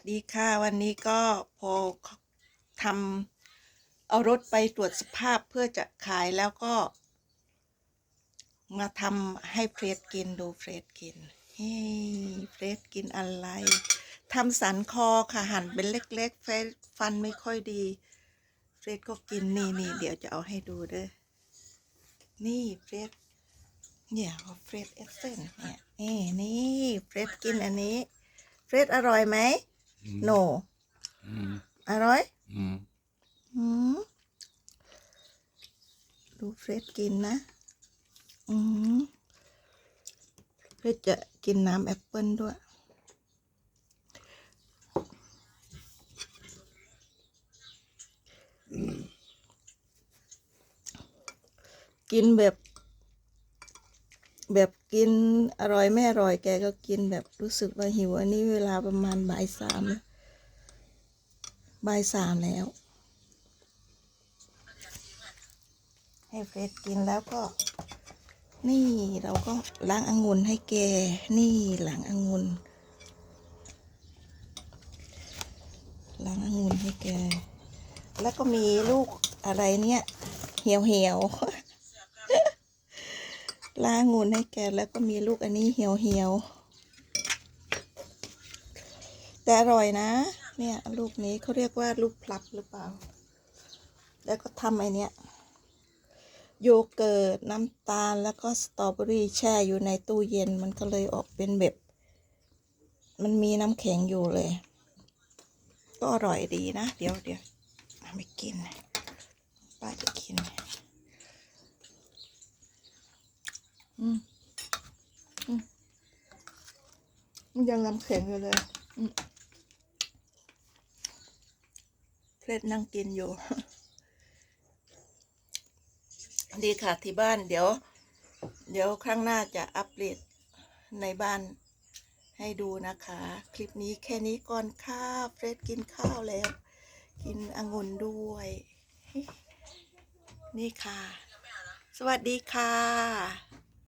สดีค่ะวันนี้ก็พอทำเอารถไปตรวจสภาพเพื่อจะขายแล้วก็ มาทำให้เฟรดกินดูเฟรดกินเฮ้เฟรดกินอะไรทำสันคอค่ะหั่นเป็นเล็กๆเฟรดฟันไม่ค่อยดี เฟรดก็กินนี่นี่เดี๋ยวจะเอาให้ดูเด้อนี่เฟรดเนี่ยเฟรดเอสเซนเนี่ยนี่นี่เฟรดกินอันนี้เฟรดอร่อยไหม โนอืมอร่อยอืมอืมดูเฟรดกินนะ อืมเฟรดจะกินน้ำแอปเปิลด้วยกินแบบ แบบกินอร่อยไม่อร่อยแกก็กินแบบรู้สึกว่าหิวอันนี้เวลาประมาณบ่ายสามบ่ายสามแล้ว ให้เฟรดกินแล้วก็ นี่เราก็ล้างองุ่นให้แก นี่หล้างองุ่นล้างองุ่นให้แก แล้วก็มีลูกอะไรเนี่ย เหี่ยวเหี่ยว ล้างงุ่นให้แกแล้วก็มีลูกอันนี้เหี่ยวเหี่ยวแต่อร่อยนะ เนี่ยลูกนี้เขาเรียกว่าลูกพลับหรือเปล่า แล้วก็ทำไอเนี้ยโยเกิร์ตน้ำตาลแล้วก็สตรอเบอรี่แช่อยู่ในตู้เย็นมันก็เลยออกเป็นแบบ มันมีน้ำแข็งอยู่เลย ก็อร่อยดีนะ เดี๋ยวเดี๋ยวเอาไปกินป้าจะกิน อืมอืมมันยังน้ำแข็งอยู่เลยอืมเพลดนั่งกินอยู่ ดีค่ะที่บ้านเดี๋ยว เดี๋ยวครั้งหน้าจะอัปเดตในบ้านให้ดูนะคะ คลิปนี้แค่นี้ก่อนค่ะเฟรดกินข้าวแล้ว กินองุ่นด้วย นี่ค่ะ สวัสดีค่ะ